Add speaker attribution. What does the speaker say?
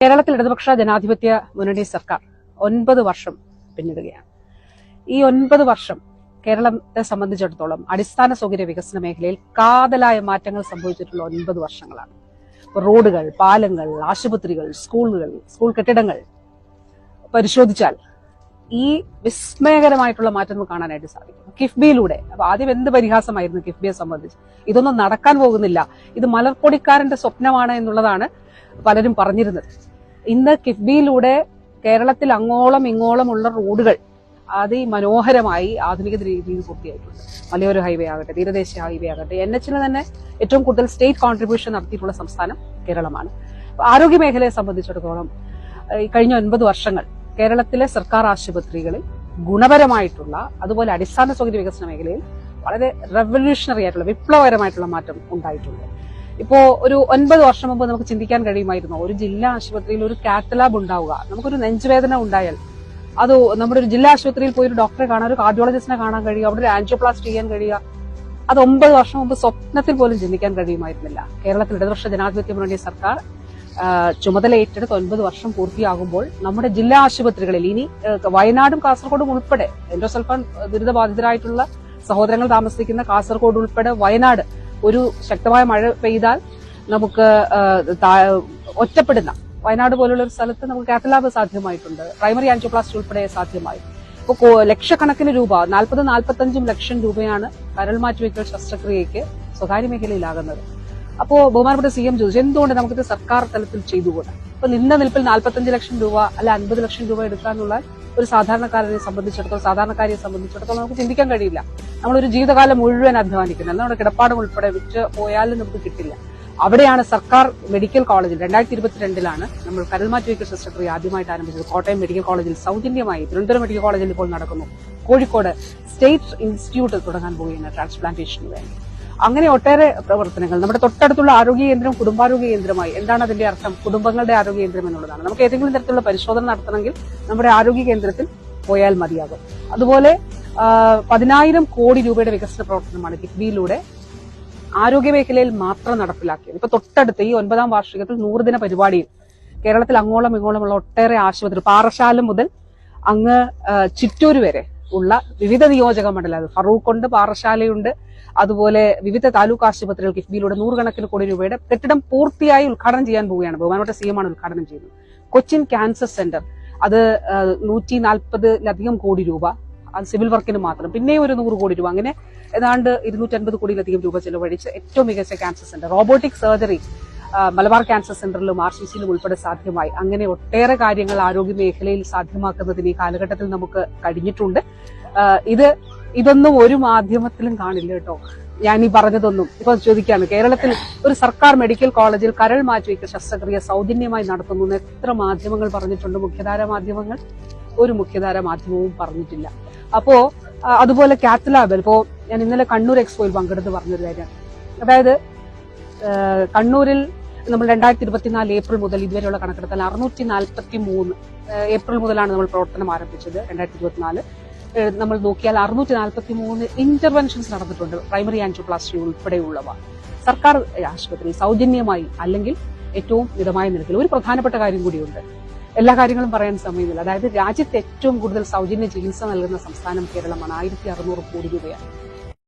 Speaker 1: കേരളത്തിൽ ഇടതുപക്ഷ ജനാധിപത്യ മുന്നണി സർക്കാർ ഒൻപത് വർഷം പിന്നിടുകയാണ്. ഈ ഒൻപത് വർഷം കേരളത്തെ സംബന്ധിച്ചിടത്തോളം അടിസ്ഥാന സൗകര്യ വികസന മേഖലയിൽ കാതലായ മാറ്റങ്ങൾ സംഭവിച്ചിട്ടുള്ള ഒൻപത് വർഷങ്ങളാണ്. റോഡുകൾ പാലങ്ങൾ ആശുപത്രികൾ സ്കൂളുകൾ സ്കൂൾ കെട്ടിടങ്ങൾ പരിശോധിച്ചാൽ ഈ വിസ്മയകരമായിട്ടുള്ള മാറ്റം കാണാനായിട്ട് സാധിക്കും കിഫ്ബിയിലൂടെ അപ്പൊ ആദ്യം എന്ത് പരിഹാസമായിരുന്നു കിഫ്ബിയെ സംബന്ധിച്ച്? ഇതൊന്നും നടക്കാൻ പോകുന്നില്ല. ഇത് മലർപ്പൊടിക്കാരന്റെ സ്വപ്നമാണ് എന്നുള്ളതാണ് പലരും പറഞ്ഞിരുന്നത്. ഇന്ന് കിഫ്ബിയിലൂടെ കേരളത്തിൽ അങ്ങോളം ഇങ്ങോളം ഉള്ള റോഡുകൾ അതിമനോഹരമായി ആധുനിക രീതിയിൽ പൂർത്തിയായിട്ടുണ്ട്. മലയോര ഹൈവേ ആകട്ടെ തീരദേശ ഹൈവേ ആകട്ടെ എൻ എച്ചിന് തന്നെ ഏറ്റവും കൂടുതൽ സ്റ്റേറ്റ് കോൺട്രിബ്യൂഷൻ നടത്തിയിട്ടുള്ള സംസ്ഥാനം കേരളമാണ്. ആരോഗ്യ മേഖലയെ സംബന്ധിച്ചിടത്തോളം കഴിഞ്ഞ ഒൻപത് വർഷങ്ങൾ കേരളത്തിലെ സർക്കാർ ആശുപത്രികളിൽ ഗുണപരമായിട്ടുള്ള അതുപോലെ അടിസ്ഥാന സൗകര്യ വികസന മേഖലയിൽ വളരെ റെവല്യൂഷണറി ആയിട്ടുള്ള വിപ്ലവകരമായിട്ടുള്ള മാറ്റം ഉണ്ടായിട്ടുണ്ട്. ഇപ്പോ ഒരു ഒൻപത് വർഷം മുമ്പ് നമുക്ക് ചിന്തിക്കാൻ കഴിയുമായിരുന്നു. ഒരു ജില്ലാ ആശുപത്രിയിൽ ഒരു കാത്തലാബ് ഉണ്ടാവുക. നമുക്കൊരു നെഞ്ചുവേദന ഉണ്ടായാൽ അത് നമ്മുടെ ഒരു ജില്ലാ ആശുപത്രിയിൽ പോയി ഒരു ഡോക്ടറെ കാണാൻ ഒരു കാർഡിയോളജിസ്റ്റിനെ കാണാൻ കഴിയുക അവിടെ ഒരു ആൻജിയോപ്ലാസ്റ്റ് ചെയ്യാൻ കഴിയുക. അത് ഒമ്പത് വർഷം മുമ്പ് സ്വപ്നത്തിൽ പോലും ചിന്തിക്കാൻ കഴിയുമായിരുന്നില്ല. കേരളത്തിൽ ഇടതുപക്ഷ ജനാധിപത്യ മുന്നണി സർക്കാർ ചുമതല ഏറ്റെടുത്ത് ഒൻപത് വർഷം പൂർത്തിയാകുമ്പോൾ നമ്മുടെ ജില്ലാ ആശുപത്രികളിൽ ഇനി വയനാടും കാസർഗോഡും ഉൾപ്പെടെ എൻഡോസൾഫാൻ ദുരിതബാധിതരായിട്ടുള്ള സഹോദരങ്ങൾ താമസിക്കുന്ന കാസർഗോഡ് ഉൾപ്പെടെ വയനാട് ഒരു ശക്തമായ മഴ പെയ്താൽ നമുക്ക് ഒറ്റപ്പെടുന്ന വയനാട് പോലുള്ള ഒരു സ്ഥലത്ത് നമുക്ക് കാത്തലാബ് സാധ്യമായിട്ടുണ്ട്. പ്രൈമറി ആൻജിയോപ്ലാസ്റ്റ് ഉൾപ്പെടെ സാധ്യമായി. ഇപ്പോൾ ലക്ഷക്കണക്കിന് രൂപ നാൽപ്പത് നാൽപ്പത്തഞ്ചും ലക്ഷം രൂപയാണ് കരൾ മാറ്റിവെക്കൽ ശസ്ത്രക്രിയയ്ക്ക് സ്വകാര്യ മേഖലയിലാകുന്നത്. അപ്പോൾ ബഹുമാനപ്പെട്ട സി എം ചോദിച്ചു എന്തുകൊണ്ട് നമുക്കിത് സർക്കാർ തലത്തിൽ ചെയ്തുകൂടാ? ഇപ്പൊ നിന്ന നിൽപ്പിൽ നാൽപ്പത്തഞ്ച് ലക്ഷം രൂപ അല്ല അൻപത് ലക്ഷം രൂപ എടുക്കാന്നുള്ള ഒരു സാധാരണക്കാരനെ സംബന്ധിച്ചിടത്തോളം സാധാരണക്കാരിയെ സംബന്ധിച്ചിടത്തോളം നമുക്ക് ചിന്തിക്കാൻ കഴിയില്ല. നമ്മളൊരു ജീവിതകാലം മുഴുവൻ അധ്വാനിക്കുന്നത്. നമ്മുടെ കിടപ്പാടം ഉൾപ്പെടെ വിറ്റ് പോയാലും നമുക്ക് കിട്ടില്ല. അവിടെയാണ് സർക്കാർ മെഡിക്കൽ കോളേജിൽ രണ്ടായിരത്തി ഇരുപത്തിരണ്ടിലാണ് നമ്മൾ കരൽമാറ്റിവെക്കൽ ശസ്ത്രക്രിയ ആദ്യമായിട്ട് ആരംഭിച്ചത്. കോട്ടയം മെഡിക്കൽ കോളേജിൽ സൗജന്യമായി തിരുവനന്തപുരം മെഡിക്കൽ കോളേജിൽ ഇപ്പോൾ നടക്കുന്നു. കോഴിക്കോട് സ്റ്റേറ്റ് ഇൻസ്റ്റിറ്റ്യൂട്ട് തുടങ്ങാൻ പോവുകയാണ് ട്രാൻസ്പ്ലാന്റേഷന് വേണ്ടി. അങ്ങനെ ഒട്ടേറെ പ്രവർത്തനങ്ങൾ. നമ്മുടെ തൊട്ടടുത്തുള്ള ആരോഗ്യ കേന്ദ്രം കുടുംബാരോഗ്യ കേന്ദ്രമായി. എന്താണ് അതിന്റെ അർത്ഥം? കുടുംബങ്ങളുടെ ആരോഗ്യ കേന്ദ്രം എന്നുള്ളതാണ്. നമുക്ക് ഏതെങ്കിലും തരത്തിലുള്ള പരിശോധന നടത്തണമെങ്കിൽ നമ്മുടെ ആരോഗ്യ കേന്ദ്രത്തിൽ പോയാൽ മതിയാകും. അതുപോലെ പതിനായിരം കോടി രൂപയുടെ വികസന പ്രവർത്തനമാണ് കിഫ്ബിയിലൂടെ ആരോഗ്യ മേഖലയിൽ മാത്രം നടപ്പിലാക്കിയത്. ഇപ്പൊ തൊട്ടടുത്ത് ഈ ഒൻപതാം വാർഷികത്തിൽ നൂറുദിന പരിപാടിയിൽ കേരളത്തിൽ അങ്ങോളം ഇങ്ങോളമുള്ള ഒട്ടേറെ ആശുപത്രി പാറശാല മുതൽ അങ്ങ് ചിറ്റൂർ വരെ ഉള്ള വിവിധ നിയോജക മണ്ഡലം. അത് ഫറൂഖുണ്ട് പാറശാലയുണ്ട് അതുപോലെ വിവിധ താലൂക്ക് ആശുപത്രികൾ കിഫ്ബിയിലൂടെ നൂറുകണക്കിന് കോടി രൂപയുടെ കെട്ടിടം പൂർത്തിയായി ഉദ്ഘാടനം ചെയ്യാൻ പോവുകയാണ്. ബഹുമാനപ്പെട്ട സി എമാണ് ഉദ്ഘാടനം ചെയ്യുന്നത്. Cochin cancer centre. അത് നൂറ്റി നാൽപ്പതിലധികം കോടി രൂപ. അത് സിവിൽ വർക്കിന് മാത്രം. പിന്നെയും ഒരു നൂറ് കോടി രൂപ. അങ്ങനെ ഏതാണ്ട് ഇരുന്നൂറ്റൻപത് കോടിയിലധികം രൂപ ചെലവഴിച്ച് ഏറ്റവും മികച്ച cancer centre. Robotic surgery Malabar cancer സെന്ററിലും R C സിയിലും ഉൾപ്പെടെ സാധ്യമായി. അങ്ങനെ ഒട്ടേറെ കാര്യങ്ങൾ ആരോഗ്യ മേഖലയിൽ സാധ്യമാക്കുന്നതിന് ഈ കാലഘട്ടത്തിൽ നമുക്ക് കഴിഞ്ഞിട്ടുണ്ട്. ഇത് ഇതൊന്നും ഒരു മാധ്യമത്തിലും കാണില്ല കേട്ടോ. ഞാൻ ഈ പറഞ്ഞതൊന്നും. ഇപ്പൊ ചോദിക്കാണ് കേരളത്തിൽ ഒരു സർക്കാർ മെഡിക്കൽ കോളേജിൽ കരൾ മാറ്റിവെക്കൽ ശസ്ത്രക്രിയ സൗജന്യമായി നടത്തുന്നു എന്ന് എത്ര മാധ്യമങ്ങൾ പറഞ്ഞിട്ടുണ്ട്. മുഖ്യധാര മാധ്യമങ്ങൾ ഒരു മുഖ്യധാര മാധ്യമവും പറഞ്ഞിട്ടില്ല. അപ്പോ അതുപോലെ അതുപോലെ കാത്തലാബിൽ ഇപ്പോ ഞാൻ ഇന്നലെ കണ്ണൂർ എക്സ്പോയിൽ പങ്കെടുത്ത് പറഞ്ഞൊരു കാര്യമാണ് അതായത് കണ്ണൂരിൽ നമ്മൾ രണ്ടായിരത്തി ഇരുപത്തിനാല് ഏപ്രിൽ മുതൽ ഇതുവരെയുള്ള കണക്കെടുത്താൽ അറുന്നൂറ്റി നാൽപ്പത്തി മൂന്ന് ഏപ്രിൽ മുതലാണ് നമ്മൾ പ്രവർത്തനം ആരംഭിച്ചത് രണ്ടായിരത്തി ഇരുപത്തിനാല് നമ്മൾ നോക്കിയാൽ അറുന്നൂറ്റി നാൽപ്പത്തി മൂന്ന് ഇന്റർവെൻഷൻസ് നടന്നിട്ടുണ്ട് പ്രൈമറി ആൻജിയോപ്ലാസ്റ്റി ഉൾപ്പെടെയുള്ളവ. സർക്കാർ ആശുപത്രി സൗജന്യമായി അല്ലെങ്കിൽ ഏറ്റവും മിതമായ നിരക്കിൽ ഒരു പ്രധാനപ്പെട്ട കാര്യം കൂടിയുണ്ട്. എല്ലാ കാര്യങ്ങളും പറയാൻ സമയമില്ല. അതായത് രാജ്യത്ത് ഏറ്റവും കൂടുതൽ സൗജന്യ ചികിത്സ നൽകുന്ന സംസ്ഥാനം കേരളമാണ്. ആയിരത്തി അറുന്നൂറ് കോടി രൂപയാണ്.